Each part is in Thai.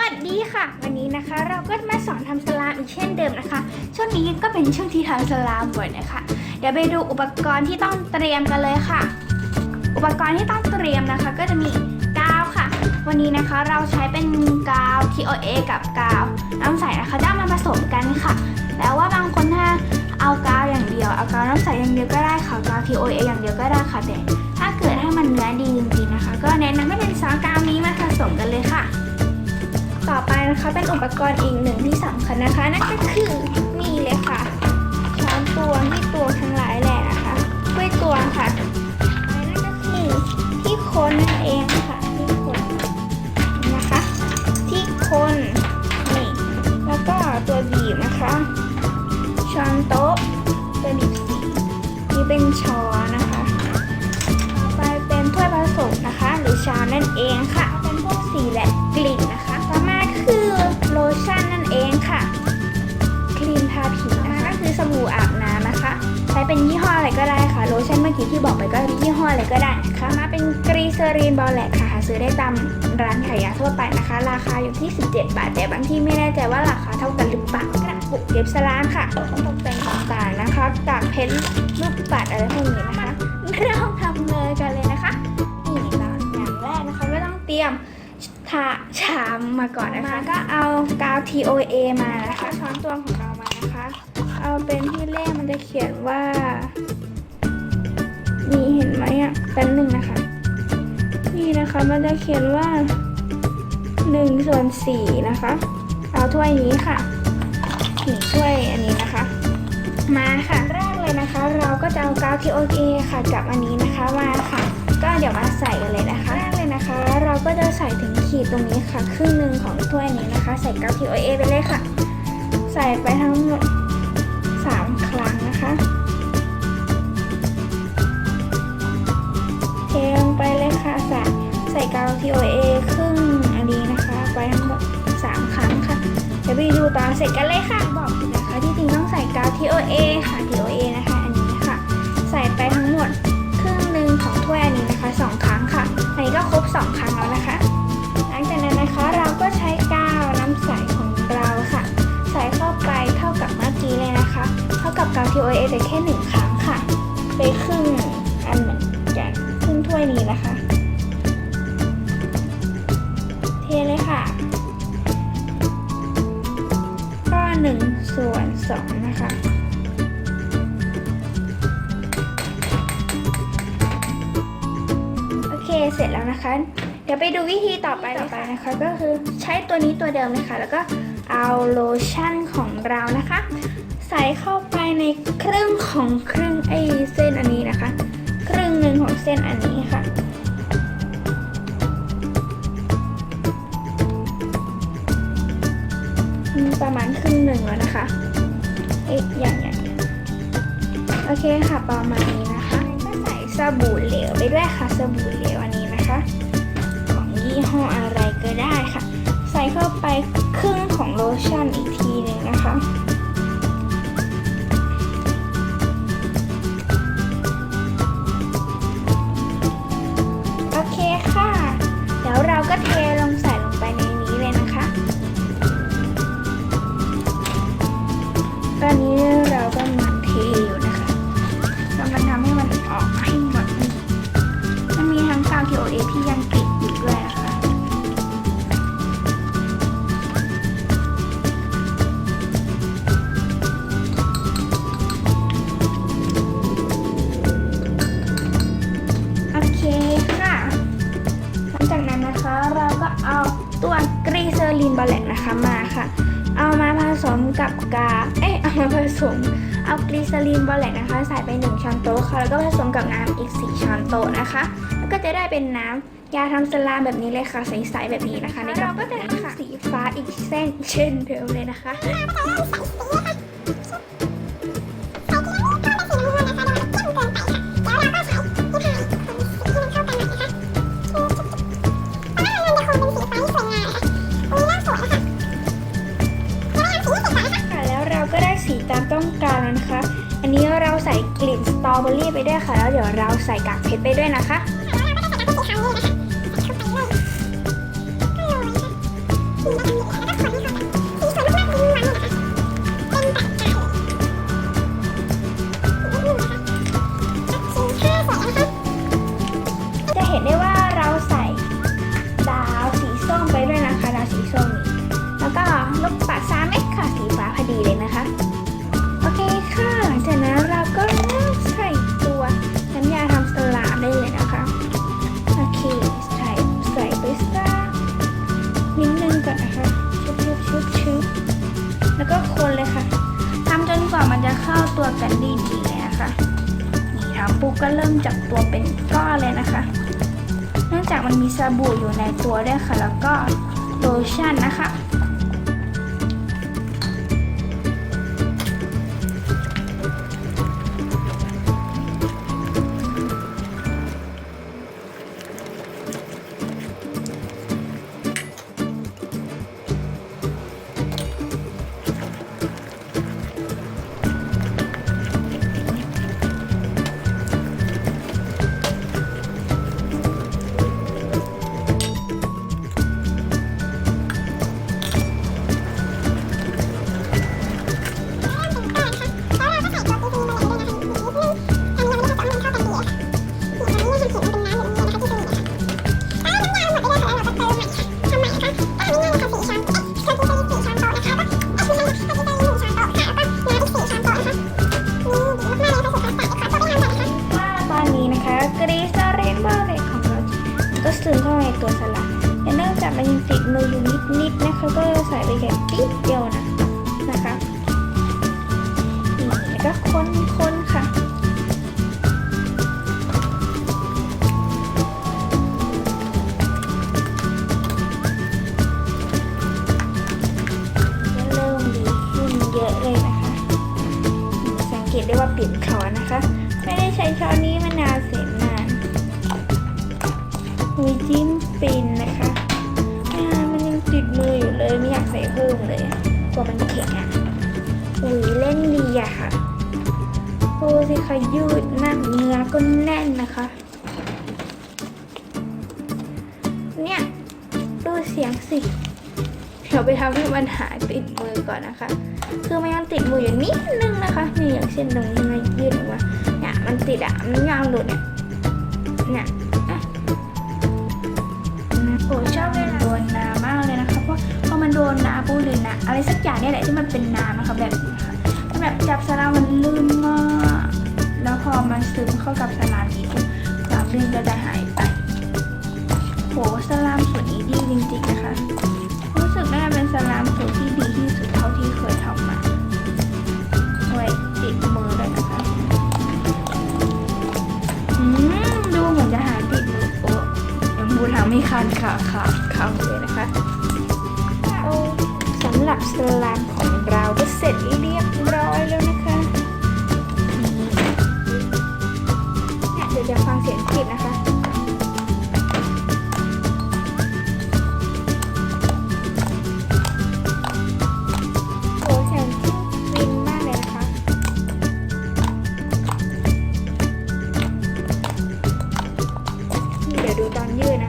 วัสดีค่ะ วันนี้นะคะ เราก็มาสอนทำสลามอีกเช่นเดิมนะคะ ช่วงนี้ก็เป็นช่วงที่ทำสลามบ่อยนะคะ เดี๋ยวไปดูอุปกรณ์ที่ต้องเตรียมกันเลยค่ะ อุปกรณ์ที่ต้องเตรียมนะคะ ก็จะมีกาวค่ะ วันนี้นะคะเราใช้เป็นกาว TOA กับกาวน้ำใสนะคะจะเอามาผสมกันค่ะ แล้วว่าบางคนถ้าเอากาวอย่างเดียวเอากาวน้ำใสอย่างเดียวก็ได้ค่ะกาว TOA อย่างเดียวก็ได้ค่ะแต่ถ้าเกิดให้มันเนื้อดีจริงๆนะคะ ก็แนะนำให้เป็นซองกาวนี้มาผสมกันเลยค่ะ ต่อไปนะคะเป็นอุปกรณ์อีกหนึ่งที่สำคัญนะคะ นั่นก็คือนี่เลยค่ะช้อนตวงที่ตวงทั้งหลายแหละนะคะถ้วยตวงค่ะนั่นก็คือที่คนนั่นเองค่ะที่คนนะคะ ที่คนนี่แล้วก็ตัวบีบนะคะช้อนโต๊ะตัวบีบสีนี่เป็นช้อนนะคะ ต่อไปเป็นถ้วยผสมนะคะ หรือชามนั่นเองค่ะ เป็นพวกสีและกลิ่นนะคะ ก็ได้ค่ะ โลชั่นเมื่อกี้ที่บอกไปก็ยี่ห้ออะไรก็ได้นะคะมาเป็นกรีเซอรีนบอลแลกค่ะหาซื้อได้ตามร้านขายยาทั่วไปนะคะ ราคาอยู่ที่ 17 บาท แต่บางที่ไม่แน่ใจว่าราคาเท่ากันหรือเปล่ากระปุกเย็บสลามค่ะตกแต่งต่างๆนะคะจากเพชรลูกปัดอะไรพวกนี้นะคะเริ่มทำเลยกันเลยนะคะนี่เราอย่างแรกนะคะก็ต้องเตรียมถาชามมาก่อนนะคะ ก็เอากาว TOA มานะคะช้อนตวงของเรามานะคะ เอาเป็นที่แรกมันจะเขียนว่า นี่เห็นไหมอะเป็นหนึ่งนะคะ นี่นะคะมันจะเขียนว่า1ส่วน4นะคะ เอาถ้วยนี้ค่ะนี่ถ้วยอันนี้นะคะ มาค่ะแรกเลยนะคะ เราก็จะเอากาว TOA ค่ะกับอันนี้นะคะมาค่ะ ก็เดี๋ยวมาใส่กันเลยนะคะแรกเลยนะคะ เราก็จะใส่ถึงขีดตรงนี้ค่ะ ครึ่งหนึ่งของถ้วยนี้นะคะ ใส่กาว TOA ไปเลยค่ะ ใส่ไปทั้งหมด สามครั้งนะคะ เทลงไปเลยค่ะใส่ใส่กาว TOA ครึ่งอันนี้นะคะ ไปทั้งหมดสามครั้งค่ะ เดี๋ยวไปดูตอนเสร็จกันเลยค่ะ บอกนะคะที่จริงต้องใส่กาว TOA ค่ะ ถ้วยนี้นะคะ เทเลยค่ะ ก็หนึ่งส่วนสองนะคะ โอเคเสร็จแล้วนะคะ เดี๋ยวไปดูวิธีต่อไปต่อไปนะคะ ก็คือใช้ตัวนี้ตัวเดิมเลยค่ะ แล้วก็เอาโลชั่นของเรานะคะ ใส่เข้าไปในครึ่งของครึ่งไอ้เส้นอันนี้นะคะครึ่ง หนึ่งของเส้นอันนี้ค่ะ ประมาณครึ่งหนึ่งแล้วนะคะ เอ๊ะอย่างอย่างอย่างโอเคค่ะ ประมาณนี้นะคะก็ใส่สบู่เหลวไปด้วยค่ะ สบู่เหลวอันนี้นะคะ ของยี่ห้ออะไรก็ได้ค่ะ ใส่เข้าไปครึ่งของโลชั่นอีกทีหนึ่งนะคะ มาผสมเอากรีเซอรีนบอลเลตนะคะ ใส่ไป 1 ช้อนโต๊ะค่ะ แล้วก็ผสมกับน้ำอีก 4 ช้อนโต๊ะนะคะ แล้วก็จะได้เป็นน้ำยาทำสลามแบบนี้เลยค่ะ ใสๆแบบนี้นะคะ ในเราก็จะทำสีฟ้าอีกเส้นเช่นเดิมเลยนะคะค่ะ รอเบอรี่ไปด้วยค่ะ แล้วเดี๋ยวเราใส่กากเพชรไปด้วยนะคะ มันมีสบู่อยู่ในตัวด้วยค่ะ แล้วก็โลชั่นนะคะ ซึมเข้าในตัวสลัดแต่เนื่องจากมันยังติดมืออยู่นิดๆนะคะก็ใส่ไปแค่ติ๊ดเดียวนะนะคะแล้วก็คนๆค่ะก็เริ่มดีขึ้นเยอะเลยนะคะ สังเกตได้ว่าเปลี่ยนช้อนนะคะ ไม่ได้ใช้ช้อนนี้ มีจิ้มฟินนะคะอ่ามันยังติดมืออยู่เลยไม่อยากใส่เพิ่มเลยกลัวมันแข็งอะอุ้ยเล่นดีอะค่ะดูสิคะยืดมากเนื้อก็แน่นนะคะ เนี่ยดูเสียงสิเดี๋ยวไปทำให้มันหายติดมือก่อนนะคะ คือมันยังติดมืออยู่นิดนึงนะคะนี่อย่างเช่นตรงนี้มันยืดออกมาเนี่ยมันติดอะมันยาวหลุดเนี่ยเนี่ย อะไรสักอย่างเนี่ยแหละที่มันเป็นน้ำนะคะแบบนี้ค่ะมันแบบจับสลามมันลื่นมาก แล้วพอมันซึมเข้ากับสลามนี้ปุ๊บความลื่นก็จะหายไปโหสลามสวนนี้ดีจริงๆนะคะ รู้สึกน่าเป็นสลามสูตรที่ดี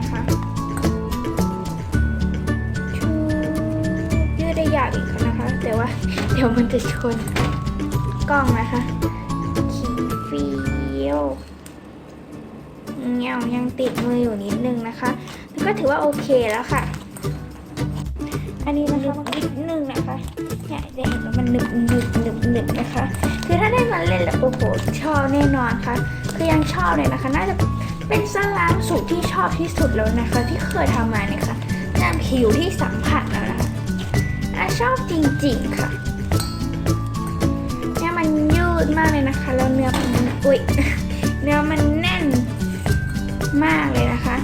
นยืดนะคะชูยืดได้ยาวอีกนะคะ แต่ว่าเดี๋ยวมันจะชนกล้องนะคะขีเฟียวเงายังติดมืออยู่นิดนึงนะคะ ก็ถือว่าโอเคแล้วค่ะ อันนี้มันกนิดนึงนะคะเนี่ยจะเห็นว่ามันหนึบหนึบหนึบหนึบนะคะ คือถ้าได้มาเล่นแล้วโอ้โหชอบแน่นอนค่ะ คือยังชอบเลยนะคะ น่าจะ เป็นสลามสูตรที่ชอบที่สุดแล้วนะคะ ที่เคยทำมาเนี่ยค่ะน้ำผิวที่สัมผัสแล้วนะอะชอบจริงๆค่ะเนี่ยมันยืดมากเลยนะคะ แล้วเนื้อมันอุ้ยเนื้อมันแน่นมากเลยนะคะ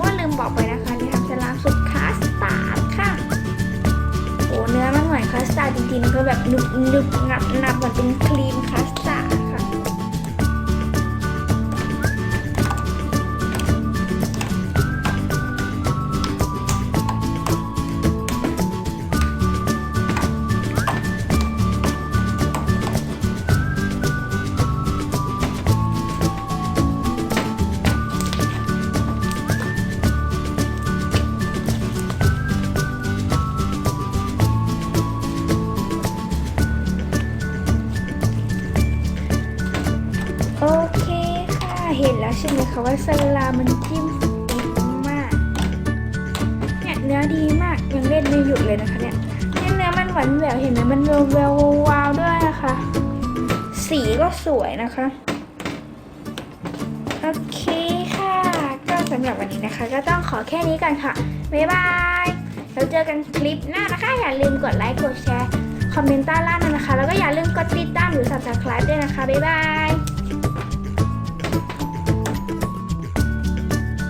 ว่าลืมบอกไปนะคะนี่ทำสลามสุดคัสตาร์ดค่ะโอ้เนื้อมันเหมือนคัสตาร์ดจริงๆก็แบบนุบนุบงับงับเหมือนเป็นครีมคัสตาร์ คะว่าสลามันจิ้มดีมากเนี่ยเนื้อดีมากยังเล่นไม่หยุดเลยนะคะเนี่ยเนี่ยเนื้อมันหวานแหววเห็นไหมมันแววแวววาวด้วยนะคะ สีก็สวยนะคะโอเคค่ะ ก็สำหรับวันนี้นะคะ ก็ต้องขอแค่นี้กันค่ะบ๊ายบายแล้วเจอกันคลิปหน้านะคะ อย่าลืมกดไลค์กดแชร์คอมเมนต์ใต้ล่างนะคะ แล้วก็อย่าลืมกดติดตามหรือ subscribe ด้วยนะคะ บ๊ายบาย